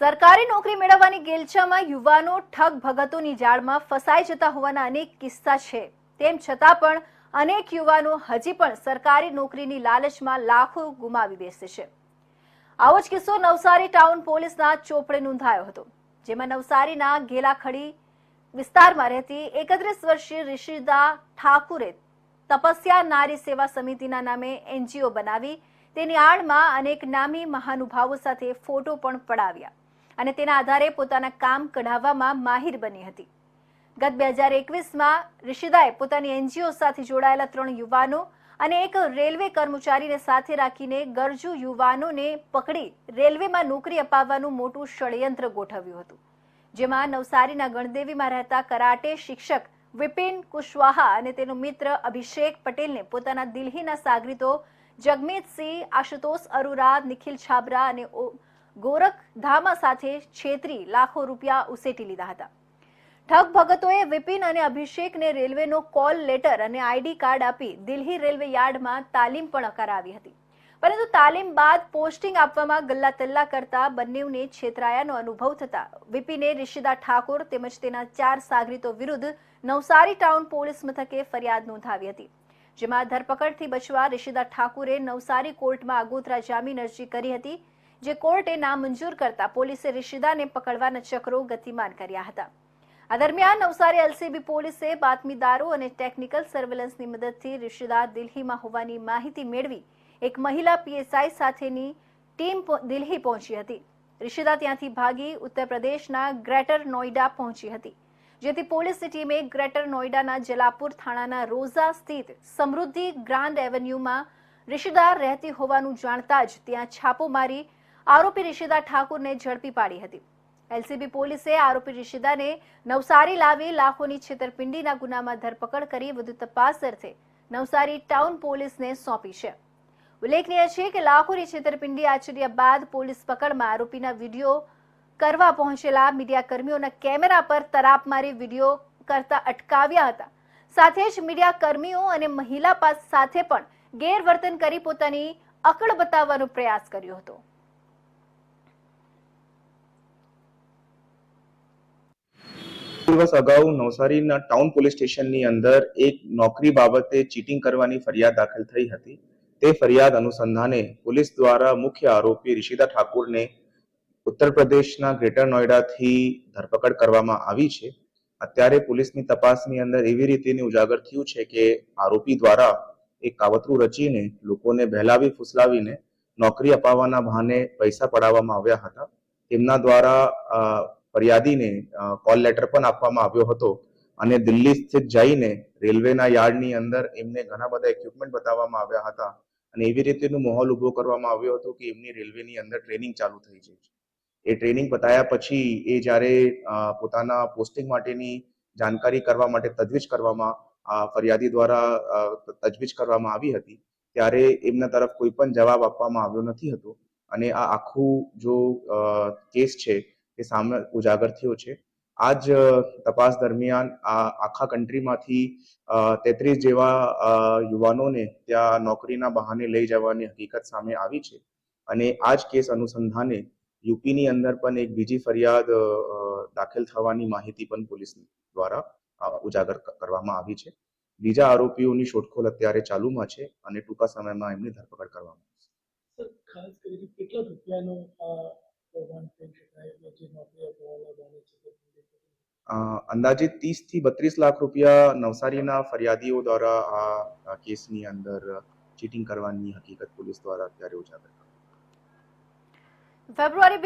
સરકારી નોકરી મેળવવાની ગેલછામાં યુવાનો ઠગ ભગતોની જાળમાં ફસાઈ જતા હોવાના અનેક કિસ્સા છે. તેમ છતાં પણ અનેક યુવાનો હજી પણ સરકારી નોકરીની લાલચમાં લાખો ગુમાવી બેસે છે. આવો જ કિસ્સો નવસારી ટાઉન પોલીસના ચોપડે નોંધાયો હતો, જેમાં નવસારીના ગેલાખડી વિસ્તારમાં રહેતી એકત્રીસ વર્ષીય ઋષિદા ઠાકુરે તપસ્યા નારી સેવા સમિતિના નામે એનજીઓ બનાવી તેની આડમાં અનેક નામી મહાનુભાવો સાથે ફોટો પણ પડાવ્યા. અને તેના આધારે પોતાના કામ કઢાવવામાં માહિર બની હતી. ગત બે હજાર એકવીસમાં રિશિદાએ પોતાની એનજીઓ સાથે જોડાયેલા ત્રણ યુવાનો અને એક રેલવે કર્મચારીને સાથે રાખીને ગરજુ યુવાનોને પકડી રેલવેમાં નોકરી અપાવવાનું મોટું ષડયંત્ર ગોઠવ્યું હતું. જેમાં નવસારીના ગણદેવીમાં રહેતા કરાટે શિક્ષક વિપિન કુશવાહા અને તેનો મિત્ર અભિષેક પટેલને પોતાના દિલ્હીના સાગરીતો જગમીતસિંહ, આશુતોષ અરોરા, નિખિલ છાબરા અને ગોરખ ધામા સાથે છેતરી લાખો રૂપિયા ઉસેટી લીધા હતા. ઠગ ભગતોએ વિપિન અને અભિષેકને રેલવેનો કોલ લેટર અને આઈડી કાર્ડ આપી દિલ્હી રેલવે યાર્ડમાં તાલીમ પણ કરાવી હતી. પરંતુ તાલીમ બાદ પોસ્ટિંગ આપવામાં ગલ્લા તલ્લા કરતા બંનેવને છેતરાયાનો અનુભવ થતા વિપિને રિશિદા ઠાકોર તેમજ તેના ચાર સાગરીતો વિરુદ્ધ નવસારી ટાઉન પોલીસ મથકે ફરિયાદ નોંધાવી હતી. જેમાં ધરપકડથી બચવા રિશિદા ઠાકુરે નવસારી કોર્ટમાં આગોતરા જામીન અરજી કરી હતી. જે કોર્ટે નામંજૂર કરતા પોલીસે રિશિદાને પકડવાના ચક્રો ગતિમાન કર્યા હતા. આ દરમિયાન નવસારી એલસીબી પોલીસે બાતમીદારો અને ટેકનિકલ સર્વેલન્સની મદદથી રિશિદા દિલ્હીમાં હોવાની માહિતી મેળવી એક મહિલા પીએસઆઈ સાથેની ટીમ દિલ્હી પહોંચી હતી. રિશિદા ત્યાંથી ભાગી ઉત્તર પ્રદેશના ગ્રેટર નોઈડા પહોંચી હતી, જેથી પોલીસની ટીમે ગ્રેટર નોઈડાના જલાપુર થાણાના રોઝા સ્થિત સમૃદ્ધિ ગ્રાન્ડ એવન્યુમાં રિશિદા રહેતી હોવાનું જાણતા જ ત્યાં છાપો મારી આરોપી રિશિદા ઠાકુરને ઝડપી પાડી હતી. એલસીબી પોલીસે આરોપી રિશિદાને નવસારી લાવી લાખોની છેતરપિંડીના ગુનામાં ધરપકડ કરી વધુ તપાસ અર્થે નવસારી ટાઉન પોલીસને સોંપી છે. ઉલ્લેખનીય છે કે લાખોની છેતરપિંડી આચર્યા બાદ પોલીસ પકડમાં આરોપીના વીડિયો કરવા પહોંચેલા મીડિયા કર્મીઓના કેમેરા પર તરાપ મારી વીડિયો કરતા અટકાવ્યા હતા. સાથે જ મીડિયા કર્મીઓ અને મહિલા પાસ સાથે પણ ગેરવર્તન કરી પોતાની અકળ બતાવવાનો પ્રયાસ કર્યો હતો. દિવસ અગાઉ નવસારીના ટાઉન પોલીસ સ્ટેશનની અંદર એક નોકરી બાબતે ચીટિંગ કરવાની ફરિયાદ દાખલ થઈ હતી. તે ફરિયાદ અનુસંધાને પોલીસ દ્વારા મુખ્ય આરોપી રિશિતા ઠાકુરને ઉત્તર પ્રદેશના ગ્રેટર નોઈડાથી ધરપકડ કરવામાં આવી છે. અત્યારે પોલીસની તપાસની અંદર એવી રીતેની ઉજાગર થયું છે કે આરોપી દ્વારા એક કાવતરું રચીને લોકોને બહેલાવી ફુસલાવીને નોકરી અપાવવાના બહાને પૈસા પડાવવામાં આવ્યા હતા. તેમના દ્વારા ફરિયાદીને કોલ લેટર પણ આપવામાં આવ્યો હતો અને દિલ્હી સ્થિત જઈને રેલવેના યાર્ડની અંદર એમને ઘણા બધા ઇક્વિપમેન્ટ બતાવવામાં આવ્યા હતા અને એવી રીતેનો માહોલ ઊભો કરવામાં આવ્યો હતો કે એમની રેલવેની અંદર ટ્રેનિંગ ચાલુ થઈ છે. એ ટ્રેનિંગ બતાવ્યા પછી એ જ્યારે પોતાના પોસ્ટિંગ માટેની જાણકારી કરવા માટે તજવીજ કરવામાં ફરિયાદી દ્વારા તજવીજ કરવામાં આવી હતી, ત્યારે એમના તરફ કોઈ પણ જવાબ આપવામાં આવ્યો નથી હતો અને આ આખું જો કેસ છે એ સામે ઉજાગર થયો છે. આ જ તપાસ દરમિયાન આ આખા કન્ટ્રીમાંથી તેત્રીસ જેવા યુવાનોને ત્યાં નોકરીના બહાને લઈ જવાની હકીકત સામે આવી છે. અને આ જ કેસ અનુસંધાને યુપીની અંદર પણ એક બીજી ફરિયાદ દાખલ થવાની માહિતી પણ પોલીસ દ્વારા ઉજાગર કરવામાં આવી છે. બીજા આરોપીઓની શોધખોળ અત્યારે ચાલુમાં છે અને ટૂંકા સમયમાં એમની ધરપકડ કરવામાં આવશે. ખાસ કરીને કેટલા રૂપિયાનો આ કૌભાંડ થઈ શકાય અને જે નોકરી અપાવવાના બહાને છે તે પૂરી કરી? અ, અંદાજિત ત્રીસથી બત્રીસ લાખ રૂપિયા નવસારીના ફરિયાદીઓ દ્વારા આ કેસની અંદર ચીટિંગ કરવાની હકીકત પોલીસ દ્વારા અત્યારે ઉજાગર ફેબ્રુઆરી